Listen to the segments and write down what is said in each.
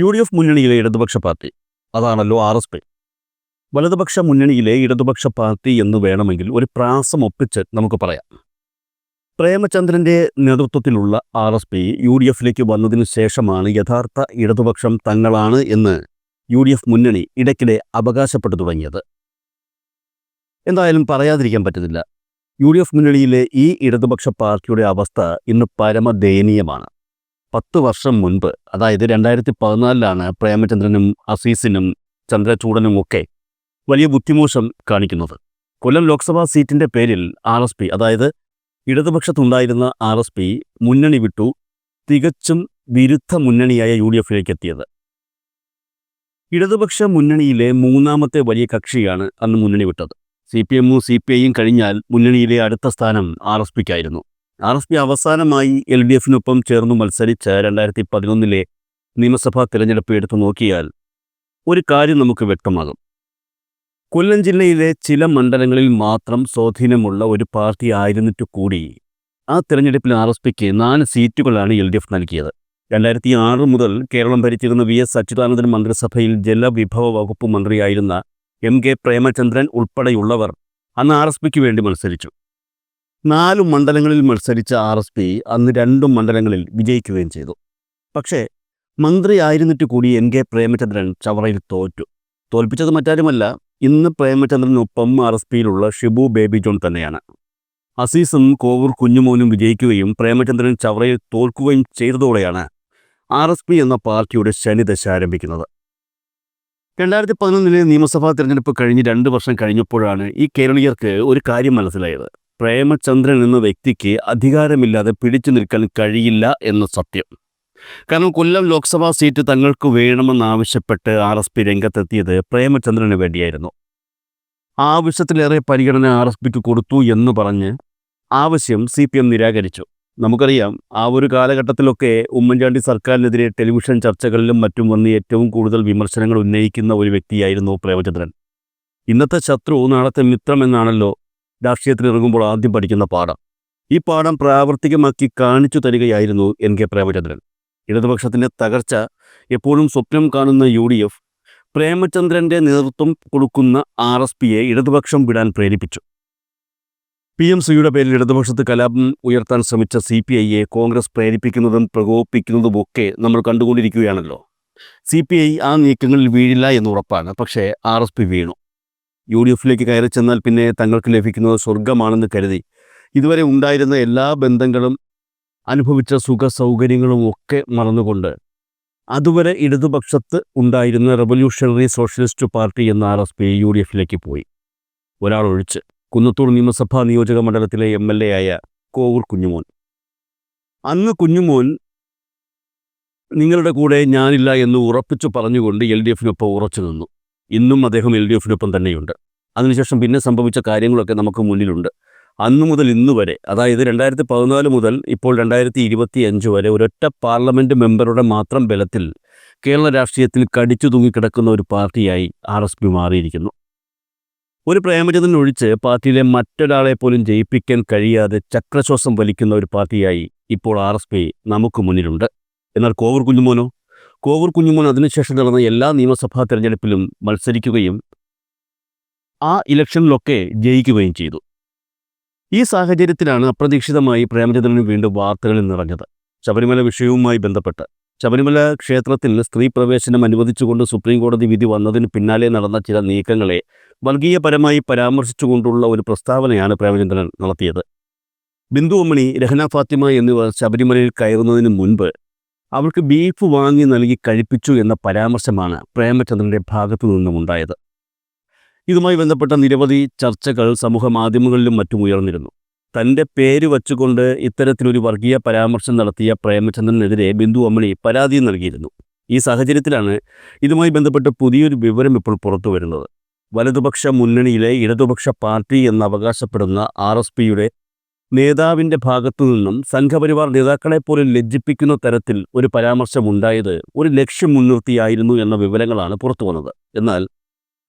U D F മുന്നണിയിലെ ഇടതുപക്ഷ party. അതാണല്ലോ ആർ എസ് പി. വലതുപക്ഷ മുന്നണിയിലെ ഇടതുപക്ഷ പാർട്ടി എന്ന് വേണമെങ്കിൽ ഒരു പ്രാസം ഒപ്പിച്ച് നമുക്ക് പറയാം. പ്രേമചന്ദ്രന്റെ നേതൃത്വത്തിലുള്ള R S P U D എഫിലേക്ക് വന്നതിനു ശേഷമാണ് യഥാർത്ഥ ഇടതുപക്ഷം തങ്ങളാണ് എന്ന് യു ഡി എഫ് മുന്നണി ഇടയ്ക്കിടെ അവകാശപ്പെട്ടു തുടങ്ങിയത്. എന്തായാലും പറയാതിരിക്കാൻ പറ്റുന്നില്ല യു ഡി എഫ് മുന്നണിയിലെ ഈ ഇടതുപക്ഷ പാർട്ടിയുടെ അവസ്ഥ ഇന്ന് പരമദയനീയമാണ്. പത്ത് വർഷം മുൻപ് അതായത് രണ്ടായിരത്തി പതിനാലിലാണ് പ്രേമചന്ദ്രനും അസീസിനും ചന്ദ്രചൂഡനും ഒക്കെ വലിയ ബുദ്ധിമോശം കാണിക്കുന്നത്. കൊല്ലം ലോക്സഭാ സീറ്റിന്റെ പേരിൽ ആർ എസ് പി അതായത് ഇടതുപക്ഷത്തുണ്ടായിരുന്ന ആർ എസ് പി മുന്നണി വിട്ടു തികച്ചും വിരുദ്ധ മുന്നണിയായ യു ഡി എഫിലേക്ക് എത്തിയത് ഇടതുപക്ഷ മുന്നണിയിലെ മൂന്നാമത്തെ വലിയ കക്ഷിയാണ് അന്ന് മുന്നണി വിട്ടത്. സി പി എമ്മും സി പി ഐയും കഴിഞ്ഞാൽ മുന്നണിയിലെ അടുത്ത സ്ഥാനം ആർ എസ് പിക്കായിരുന്നു. ആർ എസ് പി അവസാനമായി എൽ ഡി എഫിനൊപ്പം ചേർന്ന് മത്സരിച്ച രണ്ടായിരത്തി പതിനൊന്നിലെ നിയമസഭാ തിരഞ്ഞെടുപ്പ് എടുത്തു നോക്കിയാൽ ഒരു കാര്യം നമുക്ക് വ്യക്തമാകും. കൊല്ലം ജില്ലയിലെ ചില മണ്ഡലങ്ങളിൽ മാത്രം സ്വാധീനമുള്ള ഒരു പാർട്ടി ആയിരുന്നിട്ട് കൂടി ആ തിരഞ്ഞെടുപ്പിൽ ആർ എസ് പിക്ക് നാല് സീറ്റുകളാണ് എൽ ഡി എഫ് നൽകിയത്. രണ്ടായിരത്തി ആറ് മുതൽ കേരളം ഭരിച്ചിരുന്ന വി എസ് അച്യുതാനന്ദൻ മന്ത്രിസഭയിൽ ജലവിഭവ വകുപ്പ് മന്ത്രിയായിരുന്ന എം കെ പ്രേമചന്ദ്രൻ ഉൾപ്പെടെയുള്ളവർ അന്ന് ആർ എസ് പിക്ക് വേണ്ടി മത്സരിച്ചു. നാലു മണ്ഡലങ്ങളിൽ മത്സരിച്ച ആർ എസ് പി അന്ന് രണ്ടും മണ്ഡലങ്ങളിൽ വിജയിക്കുകയും ചെയ്തു. പക്ഷേ മന്ത്രിയായിരുന്നിട്ട് കൂടി എൻ കെ പ്രേമചന്ദ്രൻ ചവറയിൽ തോറ്റു. തോൽപ്പിച്ചത് മറ്റാരുമല്ല ഇന്ന് പ്രേമചന്ദ്രനൊപ്പം ആർ എസ് പിയിലുള്ള ഷിബു ബേബി ജോൺ തന്നെയാണ്. അസീസും കോവൂർ കുഞ്ഞുമോനും വിജയിക്കുകയും പ്രേമചന്ദ്രൻ ചവറയിൽ തോൽക്കുകയും ചെയ്തതോടെയാണ് ആർ എസ് പി എന്ന പാർട്ടിയുടെ ശനിദശ ആരംഭിക്കുന്നത്. രണ്ടായിരത്തി പതിനൊന്നിലെ നിയമസഭാ തിരഞ്ഞെടുപ്പ് കഴിഞ്ഞ് രണ്ട് വർഷം കഴിഞ്ഞപ്പോഴാണ് ഈ കേരളീയർക്ക് ഒരു കാര്യം മനസ്സിലായത്. പ്രേമചന്ദ്രൻ എന്ന വ്യക്തിക്ക് അധികാരമില്ലാതെ പിടിച്ചു നിൽക്കാൻ കഴിയില്ല എന്ന സത്യം. കാരണം കൊല്ലം ലോക്സഭാ സീറ്റ് തങ്ങൾക്ക് വേണമെന്നാവശ്യപ്പെട്ട് ആർ എസ് പി രംഗത്തെത്തിയത് പ്രേമചന്ദ്രന് വേണ്ടിയായിരുന്നു. ആവശ്യത്തിലേറെ പരിഗണന ആർ എസ് പിക്ക് കൊടുത്തു എന്ന് പറഞ്ഞ് ആവശ്യം സി പി എം നിരാകരിച്ചു. നമുക്കറിയാം ആ ഒരു കാലഘട്ടത്തിലൊക്കെ ഉമ്മൻചാണ്ടി സർക്കാരിനെതിരെ ടെലിവിഷൻ ചർച്ചകളിലും മറ്റും വന്ന് ഏറ്റവും കൂടുതൽ വിമർശനങ്ങൾ ഉന്നയിക്കുന്ന ഒരു വ്യക്തിയായിരുന്നു പ്രേമചന്ദ്രൻ. ഇന്നത്തെ ശത്രു നാളത്തെ മിത്രം എന്നാണല്ലോ രാഷ്ട്രീയത്തിൽ ഇറങ്ങുമ്പോൾ ആദ്യം പഠിക്കുന്ന പാഠം. ഈ പാഠം പ്രാവർത്തികമാക്കി കാണിച്ചു തരികയായിരുന്നു എൻ കെ പ്രേമചന്ദ്രൻ. ഇടതുപക്ഷത്തിന്റെ തകർച്ച എപ്പോഴും സ്വപ്നം കാണുന്ന യു ഡി എഫ് പ്രേമചന്ദ്രന്റെ നേതൃത്വം കൊടുക്കുന്ന ആർ എസ് പിയെ ഇടതുപക്ഷം വിടാൻ പ്രേരിപ്പിച്ചു. പി എം സിയുടെ പേരിൽ ഇടതുപക്ഷത്ത് കലാപം ഉയർത്താൻ ശ്രമിച്ച സി പി ഐയെ കോൺഗ്രസ് പ്രേരിപ്പിക്കുന്നതും പ്രകോപിപ്പിക്കുന്നതുമൊക്കെ നമ്മൾ കണ്ടുകൊണ്ടിരിക്കുകയാണല്ലോ. സി പി ഐ ആ നീക്കങ്ങളിൽ വീഴില്ല എന്ന് ഉറപ്പാണ്. പക്ഷേ ആർ എസ് പി വീണു. യു ഡി എഫിലേക്ക് കയറി ചെന്നാൽ പിന്നെ തങ്ങൾക്ക് ലഭിക്കുന്നത് സ്വർഗമാണെന്ന് കരുതി. ഇതുവരെ ഉണ്ടായിരുന്ന എല്ലാ ബന്ധങ്ങളും അനുഭവിച്ച സുഖ സൗകര്യങ്ങളും ഒക്കെ മറന്നുകൊണ്ട് അതുവരെ ഇടതുപക്ഷത്ത് ഉണ്ടായിരുന്ന റവല്യൂഷണറി സോഷ്യലിസ്റ്റ് പാർട്ടി എന്ന R S P U D എഫിലേക്ക് പോയി. ഒരാൾ ഒഴിച്ച് കുന്നത്തൂർ നിയമസഭാ നിയോജക മണ്ഡലത്തിലെ എം എൽ എ ആയ കോവൂർ കുഞ്ഞുമോൻ. അന്ന് കുഞ്ഞുമോൻ നിങ്ങളുടെ കൂടെ ഞാനില്ല എന്ന് ഉറപ്പിച്ചു പറഞ്ഞുകൊണ്ട് എൽ ഡി എഫിനൊപ്പം ഉറച്ചു നിന്നു ഇന്നും അദ്ദേഹം എൽ ഡി എഫിനൊപ്പം തന്നെയുണ്ട്. അതിനുശേഷം പിന്നെ സംഭവിച്ച കാര്യങ്ങളൊക്കെ നമുക്ക് മുന്നിലുണ്ട്. അന്നു മുതൽ ഇന്ന് വരെ അതായത് രണ്ടായിരത്തി പതിനാല് മുതൽ ഇപ്പോൾ രണ്ടായിരത്തി ഇരുപത്തി അഞ്ച് വരെ ഒരൊറ്റ പാർലമെന്റ് മെമ്പറുടെ മാത്രം ബലത്തിൽ കേരള രാഷ്ട്രീയത്തിൽ കടിച്ചു തൂങ്ങിക്കിടക്കുന്ന ഒരു പാർട്ടിയായി ആർ എസ് പി മാറിയിരിക്കുന്നു. ഒരു പ്രേമചന്ദ്രൻ ഒഴിച്ച് പാർട്ടിയിലെ മറ്റൊരാളെ പോലും ജയിപ്പിക്കാൻ കഴിയാതെ ചക്രശ്വാസം വലിക്കുന്ന ഒരു പാർട്ടിയായി ഇപ്പോൾ ആർ എസ് പി നമുക്ക് മുന്നിലുണ്ട്. എന്നാൽ കോവൂർ കുഞ്ഞുമോനോ? കോവൂർ കുഞ്ഞുമോൻ അതിനുശേഷം നടന്ന എല്ലാ നിയമസഭാ തെരഞ്ഞെടുപ്പിലും മത്സരിക്കുകയും ആ ഇലക്ഷനിലൊക്കെ ജയിക്കുകയും ചെയ്തു. ഈ സാഹചര്യത്തിലാണ് അപ്രതീക്ഷിതമായി പ്രേമചന്ദ്രന് വീണ്ടും വാർത്തകളിൽ നിറഞ്ഞത്. ശബരിമല വിഷയവുമായി ബന്ധപ്പെട്ട്. ശബരിമല ക്ഷേത്രത്തിൽ സ്ത്രീ പ്രവേശനം അനുവദിച്ചുകൊണ്ട് സുപ്രീം കോടതി വിധി വന്നതിന് പിന്നാലെ നടന്ന ചില നീക്കങ്ങളെ വർഗീയപരമായി പരാമർശിച്ചുകൊണ്ടുള്ള ഒരു പ്രസ്താവനയാണ് പ്രേമചന്ദ്രൻ നടത്തിയത്. ബിന്ദു അമ്മണി രഹന ഫാത്തിമ എന്നിവർ ശബരിമലയിൽ കയറുന്നതിന് മുൻപ് അവർക്ക് ബീഫ് വാങ്ങി നൽകി കഴിപ്പിച്ചു എന്ന പരാമർശമാണ് പ്രേമചന്ദ്രന്റെ ഭാഗത്തു നിന്നും ഉണ്ടായത്. ഇതുമായി ബന്ധപ്പെട്ട നിരവധി ചർച്ചകൾ സമൂഹ മാധ്യമങ്ങളിലും മറ്റും ഉയർന്നിരുന്നു. തന്റെ പേര് വച്ചുകൊണ്ട് ഇത്തരത്തിലൊരു വർഗീയ പരാമർശം നടത്തിയ പ്രേമചന്ദ്രനെതിരെ ബിന്ദു അമ്മണി പരാതി നൽകിയിരുന്നു. ഈ സാഹചര്യത്തിലാണ് ഇതുമായി ബന്ധപ്പെട്ട് പുതിയൊരു വിവരം ഇപ്പോൾ പുറത്തു വരുന്നത്. വലതുപക്ഷ മുന്നണിയിലെ ഇടതുപക്ഷ പാർട്ടി എന്ന് അവകാശപ്പെടുന്ന ആർ എസ് പിയുടെ നേതാവിന്റെ ഭാഗത്തു നിന്നും സംഘപരിവാർ നേതാക്കളെ പോലും ലജ്ജിപ്പിക്കുന്ന തരത്തിൽ ഒരു പരാമർശമുണ്ടായത് ഒരു ലക്ഷ്യം മുൻനിർത്തിയായിരുന്നു എന്ന വിവരങ്ങളാണ് പുറത്തു വന്നത്. എന്നാൽ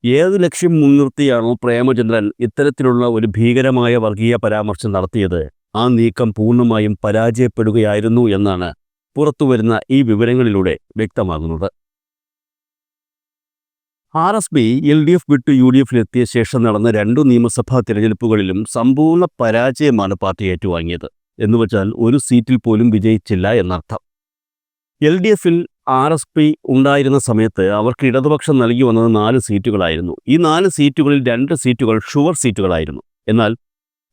ഏത് ലക്ഷ്യം മുൻനിർത്തിയാണോ പ്രേമചന്ദ്രൻ ഇത്തരത്തിലുള്ള ഒരു ഭീകരമായ വർഗീയ പരാമർശം നടത്തിയത് ആ നീക്കം പൂർണമായും പരാജയപ്പെടുകയായിരുന്നു എന്നാണ് പുറത്തുവരുന്ന ഈ വിവരങ്ങളിലൂടെ വ്യക്തമാകുന്നത്. R S P L D F വിട്ട് യു ഡി എഫിലെത്തിയ ശേഷം നടന്ന രണ്ടു നിയമസഭാ തിരഞ്ഞെടുപ്പുകളിലും സമ്പൂർണ പരാജയമാണ് പാർട്ടി ഏറ്റുവാങ്ങിയത്. എന്നുവച്ചാൽ ഒരു സീറ്റിൽ പോലും വിജയിച്ചില്ല എന്നർത്ഥം. എൽ ഡി എഫിൽ ആർ എസ് പി ഉണ്ടായിരുന്ന സമയത്ത് അവർക്ക് ഇടതുപക്ഷം നൽകി വന്നത് നാല് സീറ്റുകളായിരുന്നു. ഈ നാല് സീറ്റുകളിൽ രണ്ട് സീറ്റുകൾ ഷുവർ സീറ്റുകളായിരുന്നു. എന്നാൽ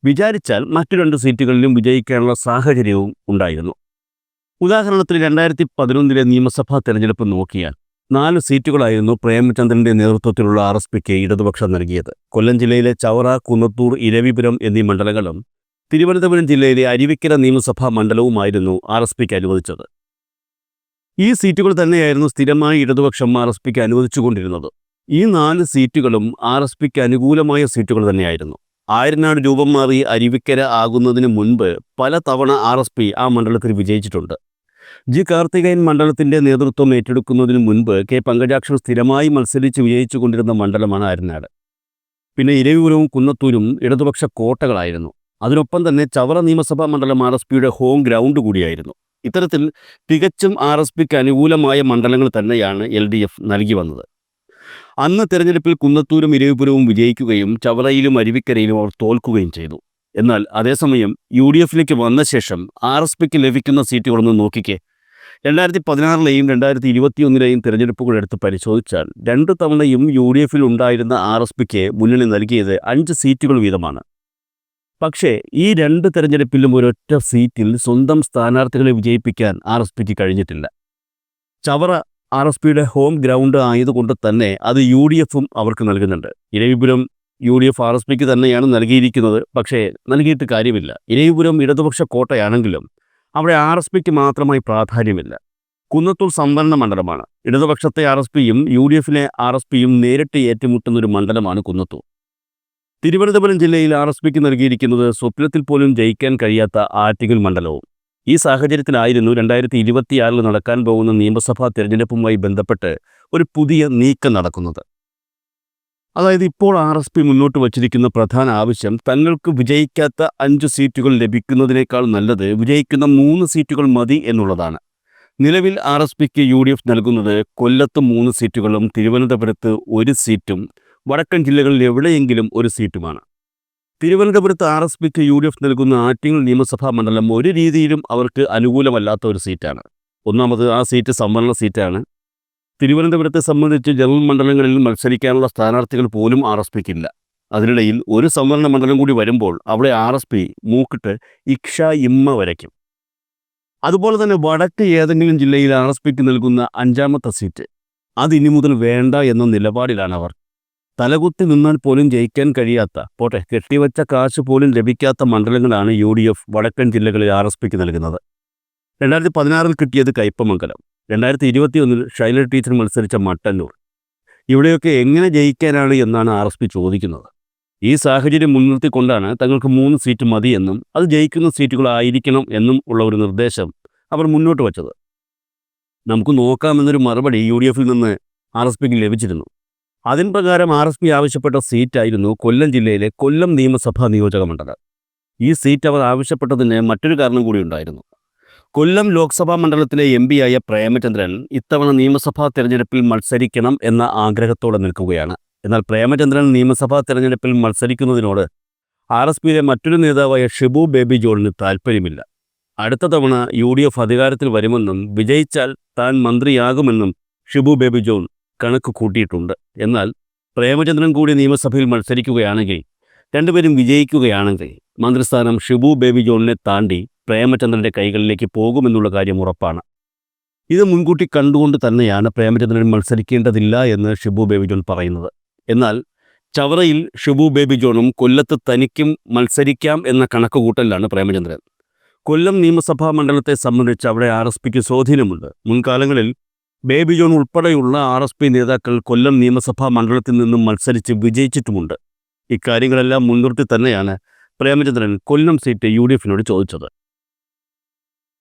വിചാരിച്ചാൽ മറ്റു രണ്ട് സീറ്റുകളിലും വിജയിക്കാനുള്ള സാഹചര്യവും ഉണ്ടായിരുന്നു. ഉദാഹരണത്തിന് രണ്ടായിരത്തി പതിനൊന്നിലെ നിയമസഭാ തെരഞ്ഞെടുപ്പ് നോക്കിയാൽ നാല് സീറ്റുകളായിരുന്നു പ്രേമചന്ദ്രന്റെ നേതൃത്വത്തിലുള്ള ആർ എസ് പിക്ക് ഇടതുപക്ഷം നൽകിയത്. കൊല്ലം ജില്ലയിലെ ചവറ കുന്നത്തൂർ ഇരവിപുരം എന്നീ മണ്ഡലങ്ങളും തിരുവനന്തപുരം ജില്ലയിലെ അരുവിക്കര നിയമസഭാ മണ്ഡലവുമായിരുന്നു ആർ എസ് പിക്ക് അനുവദിച്ചത്. ഈ സീറ്റുകൾ തന്നെയായിരുന്നു സ്ഥിരമായി ഇടതുപക്ഷം ആർ എസ് പിക്ക് അനുവദിച്ചുകൊണ്ടിരുന്നത്. ഈ നാല് സീറ്റുകളും ആർ എസ് പിക്ക് അനുകൂലമായ സീറ്റുകൾ തന്നെയായിരുന്നു. ആയിരനാട് രൂപം മാറി അരുവിക്കര ആകുന്നതിന് മുൻപ് പല തവണ ആർ എസ് പി ആ മണ്ഡലത്തിൽ വിജയിച്ചിട്ടുണ്ട്. ജി കാർത്തികയൻ മണ്ഡലത്തിന്റെ നേതൃത്വം ഏറ്റെടുക്കുന്നതിന് മുൻപ് കെ പങ്കജാക്ഷൻ സ്ഥിരമായി മത്സരിച്ച് വിജയിച്ചു കൊണ്ടിരുന്ന മണ്ഡലമാണ് ആര്യനാട് പിന്നെ ഇരവിപുരവും കുന്നത്തൂരും ഇടതുപക്ഷ കോട്ടകളായിരുന്നു. അതിനൊപ്പം തന്നെ ചവറ നിയമസഭാ മണ്ഡലം ആർ എസ് പിയുടെ ഹോം ഗ്രൗണ്ട് കൂടിയായിരുന്നു. ഇത്തരത്തിൽ തികച്ചും ആർ എസ് പിക്ക് അനുകൂലമായ മണ്ഡലങ്ങൾ തന്നെയാണ് എൽ ഡി എഫ് നൽകി വന്നത്. അന്ന് തെരഞ്ഞെടുപ്പിൽ കുന്നത്തൂരും ഇരവിപുരവും വിജയിക്കുകയും ചവറയിലും അരുവിക്കരയിലും അവർ തോൽക്കുകയും ചെയ്തു. എന്നാൽ അതേസമയം യു ഡി എഫിലേക്ക് വന്ന ശേഷം ആർ എസ് പിക്ക് ലഭിക്കുന്ന സീറ്റുകളൊന്ന് നോക്കിക്കേ രണ്ടായിരത്തി പതിനാറിലെയും രണ്ടായിരത്തി ഇരുപത്തിയൊന്നിലെയും തിരഞ്ഞെടുപ്പുകൾ എടുത്ത് പരിശോധിച്ചാൽ രണ്ട് തവണയും യു ഡി എഫിൽ ഉണ്ടായിരുന്ന ആർ എസ് പിക്ക് മുന്നണി നൽകിയത് അഞ്ച് സീറ്റുകൾ വീതമാണ്. പക്ഷേ ഈ രണ്ട് തെരഞ്ഞെടുപ്പിലും ഒരൊറ്റ സീറ്റിൽ സ്വന്തം സ്ഥാനാർത്ഥികളെ വിജയിപ്പിക്കാൻ ആർ എസ് പിക്ക് കഴിഞ്ഞിട്ടില്ല. ചവറ ആർ എസ് പിയുടെ ഹോം ഗ്രൗണ്ട് ആയതുകൊണ്ട് തന്നെ അത് യു ഡി എഫും അവർക്ക് നൽകുന്നുണ്ട്. Eravipuram U D F R S പിക്ക് തന്നെയാണ് നൽകിയിരിക്കുന്നത്. പക്ഷേ നൽകിയിട്ട് കാര്യമില്ല. ഇരവിപുരം ഇടതുപക്ഷ കോട്ടയാണെങ്കിലും അവിടെ ആർ എസ് പിക്ക് മാത്രമായി പ്രാധാന്യമില്ല. കുന്നത്തൂർ സംവരണ മണ്ഡലമാണ്. ഇടതുപക്ഷത്തെ ആർ എസ് പിയും യു ഡി എഫിലെ ആർ എസ് പിയും നേരിട്ട് ഏറ്റുമുട്ടുന്ന ഒരു മണ്ഡലമാണ് കുന്നത്തൂർ. തിരുവനന്തപുരം ജില്ലയിൽ ആർ എസ് പിക്ക് നൽകിയിരിക്കുന്നത് സ്വപ്നത്തിൽ പോലും ജയിക്കാൻ കഴിയാത്ത ആറ്റിങ്ങൽ മണ്ഡലവും. ഈ സാഹചര്യത്തിലായിരുന്നു രണ്ടായിരത്തി ഇരുപത്തിയാറിൽ നടക്കാൻ പോകുന്ന നിയമസഭാ തിരഞ്ഞെടുപ്പുമായി ബന്ധപ്പെട്ട് ഒരു പുതിയ നീക്കം നടക്കുന്നത്. അതായത് ഇപ്പോൾ ആർ എസ് പി മുന്നോട്ട് വച്ചിരിക്കുന്ന പ്രധാന ആവശ്യം തങ്ങൾക്ക് വിജയിക്കാത്ത അഞ്ച് സീറ്റുകൾ ലഭിക്കുന്നതിനേക്കാൾ നല്ലത് വിജയിക്കുന്ന മൂന്ന് സീറ്റുകൾ മതി എന്നുള്ളതാണ്. നിലവിൽ ആർ എസ് പിക്ക് യു ഡി എഫ് നൽകുന്നത് കൊല്ലത്ത് മൂന്ന് സീറ്റുകളും തിരുവനന്തപുരത്ത് ഒരു സീറ്റും വടക്കൻ ജില്ലകളിൽ എവിടെയെങ്കിലും ഒരു സീറ്റുമാണ്. തിരുവനന്തപുരത്ത് ആർ എസ് പിക്ക് യു ഡി എഫ് നൽകുന്ന ആറ്റിങ്ങൽ നിയമസഭാ മണ്ഡലം ഒരു രീതിയിലും അവർക്ക് അനുകൂലമല്ലാത്ത ഒരു സീറ്റാണ്. ഒന്നാമത് ആ സീറ്റ് സംവരണ സീറ്റാണ്. തിരുവനന്തപുരത്തെ സംബന്ധിച്ച് ജനറൽ മണ്ഡലങ്ങളിൽ മത്സരിക്കാനുള്ള സ്ഥാനാർത്ഥികൾ പോലും ആർ എസ് പിക്ക് ഇല്ല അതിനിടയിൽ ഒരു സംവരണ മണ്ഡലം കൂടി വരുമ്പോൾ അവിടെ ആർ എസ് പി മൂക്കിട്ട് ഇക്ഷ ഇമ്മ വരയ്ക്കും. അതുപോലെ തന്നെ വടക്ക് ഏതെങ്കിലും ജില്ലയിൽ ആർ എസ് പിക്ക് നൽകുന്ന അഞ്ചാമത്തെ സീറ്റ്. അത് ഇനി മുതൽ വേണ്ട എന്ന നിലപാടിലാണ് അവർ. തലകുത്തി നിന്നാൽ പോലും ജയിക്കാൻ കഴിയാത്ത പോട്ടെ കെട്ടിവച്ച കാശ് പോലും ലഭിക്കാത്ത മണ്ഡലങ്ങളാണ് യു ഡി എഫ് വടക്കൻ ജില്ലകളിൽ ആർ എസ് പിക്ക് നൽകുന്നത്. രണ്ടായിരത്തി പതിനാറിൽ കിട്ടിയത് കയ്പമംഗലം. രണ്ടായിരത്തി ഇരുപത്തി ഒന്നിൽ ഷൈല ടീച്ചർ മത്സരിച്ച മട്ടന്നൂർ. ഇവിടെയൊക്കെ എങ്ങനെ ജയിക്കാനാണ് എന്നാണ് ആർ എസ് പി ചോദിക്കുന്നത്. ഈ സാഹചര്യം മുൻനിർത്തിക്കൊണ്ടാണ് തങ്ങൾക്ക് മൂന്ന് സീറ്റ് മതിയെന്നും അത് ജയിക്കുന്ന സീറ്റുകളായിരിക്കണം എന്നും ഉള്ള ഒരു നിർദ്ദേശം അവർ മുന്നോട്ട് വച്ചത്. നമുക്ക് നോക്കാമെന്നൊരു മറുപടി യു ഡി എഫിൽ നിന്ന് ആർ എസ് പിക്ക് ലഭിച്ചിരുന്നു. അതിൻ പ്രകാരം ആർ എസ് പി ആവശ്യപ്പെട്ട സീറ്റായിരുന്നു കൊല്ലം ജില്ലയിലെ കൊല്ലം നിയമസഭാ നിയോജക മണ്ഡലം ഈ സീറ്റ് അവർ ആവശ്യപ്പെട്ടതിന് മറ്റൊരു കാരണം കൂടി ഉണ്ടായിരുന്നു. കൊല്ലം ലോക്സഭാ മണ്ഡലത്തിലെ എം പിയായ പ്രേമചന്ദ്രൻ ഇത്തവണ നിയമസഭാ തെരഞ്ഞെടുപ്പിൽ മത്സരിക്കണം എന്ന ആഗ്രഹത്തോടെ നിൽക്കുകയാണ്. എന്നാൽ പ്രേമചന്ദ്രൻ നിയമസഭാ തെരഞ്ഞെടുപ്പിൽ മത്സരിക്കുന്നതിനോട് ആർ എസ് പിയിലെ മറ്റൊരു നേതാവായ ഷിബു ബേബി ജോണിന് താൽപ്പര്യമില്ല. അടുത്ത തവണ യു ഡി എഫ് അധികാരത്തിൽ വരുമെന്നും വിജയിച്ചാൽ താൻ മന്ത്രിയാകുമെന്നും ഷിബു ബേബി ജോൺ കണക്ക് കൂട്ടിയിട്ടുണ്ട്. എന്നാൽ പ്രേമചന്ദ്രൻ കൂടി നിയമസഭയിൽ മത്സരിക്കുകയാണെങ്കിൽ രണ്ടുപേരും വിജയിക്കുകയാണെങ്കിൽ മന്ത്രിസ്ഥാനം ഷിബു ബേബി ജോണിനെ താണ്ടി പ്രേമചന്ദ്രന്റെ കൈകളിലേക്ക് പോകുമെന്നുള്ള കാര്യം ഉറപ്പാണ്. ഇത് മുൻകൂട്ടി കണ്ടുകൊണ്ട് തന്നെയാണ് പ്രേമചന്ദ്രൻ മത്സരിക്കേണ്ടതില്ല എന്ന് ഷിബു ബേബി ജോൺ പറയുന്നത്. എന്നാൽ ചവറയിൽ ഷിബു ബേബി ജോണും കൊല്ലത്ത് തനിക്കും മത്സരിക്കാം എന്ന കണക്കുകൂട്ടലിലാണ് പ്രേമചന്ദ്രൻ. കൊല്ലം നിയമസഭാ മണ്ഡലത്തെ സംബന്ധിച്ച് അവിടെ ആർ എസ് പിക്ക് സ്വാധീനമുണ്ട്. മുൻകാലങ്ങളിൽ ബേബി ജോൺ ഉൾപ്പെടെയുള്ള ആർ എസ് പി നേതാക്കൾ കൊല്ലം നിയമസഭാ മണ്ഡലത്തിൽ നിന്നും മത്സരിച്ച് വിജയിച്ചിട്ടുമുണ്ട്. ഇക്കാര്യങ്ങളെല്ലാം മുൻനിർത്തി തന്നെയാണ് Premachandran Kollam seat U D എഫിനോട് ചോദിച്ചത്.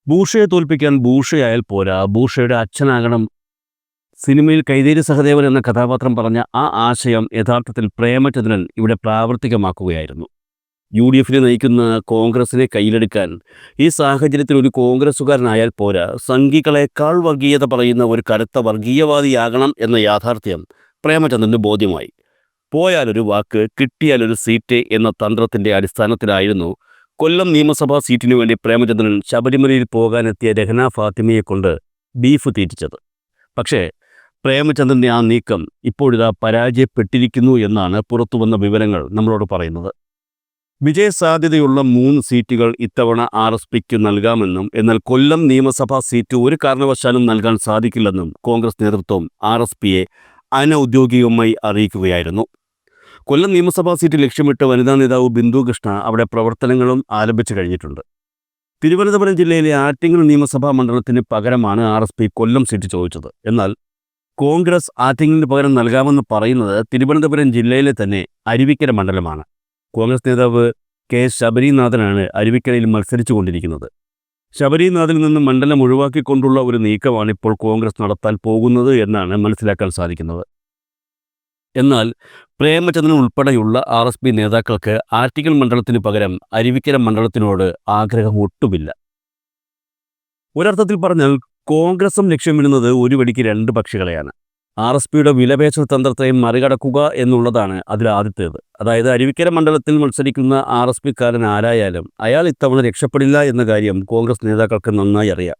ബൂഷയെ തോൽപ്പിക്കാൻ ബൂഷയായാൽ പോരാ. ബൂഷയുടെ അച്ഛനാകണം സിനിമയിൽ കൈതേരി സഹദേവൻ എന്ന കഥാപാത്രം പറഞ്ഞ ആ ആശയം യഥാർത്ഥത്തിൽ പ്രേമചന്ദ്രൻ ഇവിടെ പ്രാവർത്തികമാക്കുകയായിരുന്നു. യു ഡി എഫിനെ നയിക്കുന്ന കോൺഗ്രസിനെ കയ്യിലെടുക്കാൻ ഈ സാഹചര്യത്തിൽ ഒരു കോൺഗ്രസ്സുകാരനായാൽ പോരാ. സംഘികളെക്കാൾ വർഗീയത പറയുന്ന ഒരു കടുത്ത വർഗീയവാദിയാകണം എന്ന യാഥാർത്ഥ്യം പ്രേമചന്ദ്രന് ബോധ്യമായി. പോയാലൊരു വാക്ക് കിട്ടിയാലൊരു സീറ്റ് എന്ന തന്ത്രത്തിന്റെ അടിസ്ഥാനത്തിലായിരുന്നു കൊല്ലം നിയമസഭാ സീറ്റിനു വേണ്ടി പ്രേമചന്ദ്രൻ ശബരിമലയിൽ പോകാനെത്തിയ രഹന ഫാത്തിമയെ കൊണ്ട് ബീഫ് തീറ്റിച്ചത്. പക്ഷേ പ്രേമചന്ദ്രന്റെ ആ നീക്കം ഇപ്പോഴിതാ പരാജയപ്പെട്ടിരിക്കുന്നു എന്നാണ് പുറത്തുവന്ന വിവരങ്ങൾ നമ്മളോട് പറയുന്നത്. വിജയസാധ്യതയുള്ള മൂന്ന് സീറ്റുകൾ ഇത്തവണ ആർ എസ് പിക്ക് നൽകാമെന്നും എന്നാൽ കൊല്ലം നിയമസഭാ സീറ്റ് ഒരു കാരണവശാലും നൽകാൻ സാധിക്കില്ലെന്നും കോൺഗ്രസ് നേതൃത്വം ആർ എസ് പിയെ അനൗദ്യോഗികമായി അറിയിക്കുകയായിരുന്നു. കൊല്ലം നിയമസഭാ സീറ്റ് ലക്ഷ്യമിട്ട് വനിതാ നേതാവ് ബിന്ദു കൃഷ്ണ അവിടെ പ്രവർത്തനങ്ങളും ആരംഭിച്ചു കഴിഞ്ഞിട്ടുണ്ട്. തിരുവനന്തപുരം ജില്ലയിലെ ആറ്റിങ്ങൽ നിയമസഭാ മണ്ഡലത്തിന് പകരമാണ് R S P Kollam seat ചോദിച്ചത്. എന്നാൽ കോൺഗ്രസ് ആറ്റിങ്ങലിന് പകരം നൽകാമെന്ന് പറയുന്നത് തിരുവനന്തപുരം ജില്ലയിലെ തന്നെ അരുവിക്കര മണ്ഡലമാണ്. കോൺഗ്രസ് നേതാവ് കെ ശബരിനാഥനാണ് അരുവിക്കരയിൽ മത്സരിച്ചു കൊണ്ടിരിക്കുന്നത് ശബരിനാഥിൽ നിന്ന് മണ്ഡലം ഒഴിവാക്കിക്കൊണ്ടുള്ള ഒരു നീക്കമാണ് ഇപ്പോൾ കോൺഗ്രസ് നടത്താൻ പോകുന്നത് എന്നാണ് മനസ്സിലാക്കാൻ സാധിക്കുന്നത്. എന്നാൽ പ്രേമചന്ദ്രൻ ഉൾപ്പെടെയുള്ള ആർ എസ് പി നേതാക്കൾക്ക് ആറ്റിക്കൽ മണ്ഡലത്തിന് പകരം അരുവിക്കര മണ്ഡലത്തിനോട് ആഗ്രഹം ഒട്ടുമില്ല. ഒരർത്ഥത്തിൽ പറഞ്ഞാൽ കോൺഗ്രസും ലക്ഷ്യമിടുന്നത് ഒരു വടിക്ക് രണ്ട് പക്ഷികളെയാണ്. ആർ എസ് പിയുടെ വിലപേശൽ തന്ത്രത്തെ മറികടക്കുക എന്നുള്ളതാണ് അതിൽ ആദ്യത്തേത്. അതായത് അരുവിക്കര മണ്ഡലത്തിൽ മത്സരിക്കുന്ന ആർ എസ് പിക്കാരൻ ആരായാലും അയാൾ ഇത്തവണ രക്ഷപ്പെടില്ല എന്ന കാര്യം കോൺഗ്രസ് നേതാക്കൾക്ക് നന്നായി അറിയാം.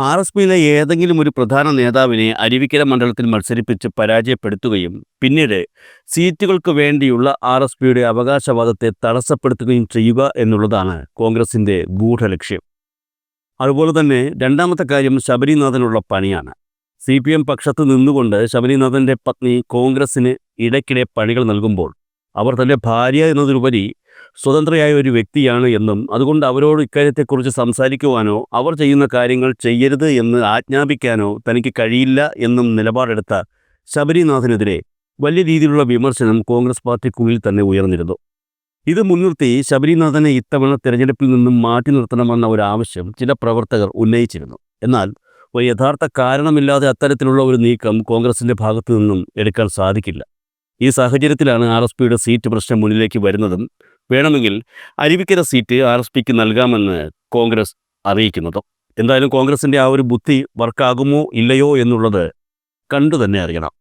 ആർ എസ് പിയിലെ ഏതെങ്കിലും ഒരു പ്രധാന നേതാവിനെ അരുവിക്കര മണ്ഡലത്തിൽ മത്സരിപ്പിച്ച് പരാജയപ്പെടുത്തുകയും പിന്നീട് സീറ്റുകൾക്ക് വേണ്ടിയുള്ള ആർ എസ് പിയുടെ അവകാശവാദത്തെ തടസ്സപ്പെടുത്തുകയും ചെയ്യുക എന്നുള്ളതാണ് കോൺഗ്രസിന്റെ ഗൂഢലക്ഷ്യം. അതുപോലെ തന്നെ രണ്ടാമത്തെ കാര്യം ശബരിനാഥനുള്ള പണിയാണ്. സി പി എം പക്ഷത്ത് നിന്നുകൊണ്ട് ശബരിനാഥന്റെ പത്നി കോൺഗ്രസിന് ഇടയ്ക്കിടെ പണികൾ നൽകുമ്പോൾ അവർ തന്റെ ഭാര്യ എന്നതിലുപരി സ്വതന്ത്രയായ ഒരു വ്യക്തിയാണ് എന്നും അതുകൊണ്ട് അവരോട് ഇക്കാര്യത്തെക്കുറിച്ച് സംസാരിക്കുവാനോ അവർ ചെയ്യുന്ന കാര്യങ്ങൾ ചെയ്യരുത് എന്ന് ആജ്ഞാപിക്കാനോ തനിക്ക് കഴിയില്ല എന്നും നിലപാടെടുത്ത ശബരിനാഥിനെതിരെ വലിയ രീതിയിലുള്ള വിമർശനം കോൺഗ്രസ് പാർട്ടിക്കുള്ളിൽ തന്നെ ഉയർന്നിരുന്നു. ഇത് മുൻനിർത്തി ശബരിനാഥനെ ഇത്തവണ തിരഞ്ഞെടുപ്പിൽ നിന്നും മാറ്റി നിർത്തണമെന്ന ഒരു ആവശ്യം ചില പ്രവർത്തകർ ഉന്നയിച്ചിരുന്നു. എന്നാൽ ഒരു യഥാർത്ഥ കാരണമില്ലാതെ അത്തരത്തിലുള്ള ഒരു നീക്കം കോൺഗ്രസിന്റെ ഭാഗത്തു നിന്നും എടുക്കാൻ സാധിക്കില്ല. ഈ സാഹചര്യത്തിലാണ് ആർ എസ് പിയുടെ സീറ്റ് പ്രശ്നം മുന്നിലേക്ക് വരുന്നതും വേണമെങ്കിൽ അരുവിക്കര സീറ്റ് ആർ എസ് പിക്ക് നൽകാമെന്ന് കോൺഗ്രസ് അറിയിക്കുന്നത്. എന്തായാലും കോൺഗ്രസിന്റെ ആ ഒരു ബുദ്ധി വർക്കാകുമോ ഇല്ലയോ എന്നുള്ളത് കണ്ടു തന്നെ അറിയണം.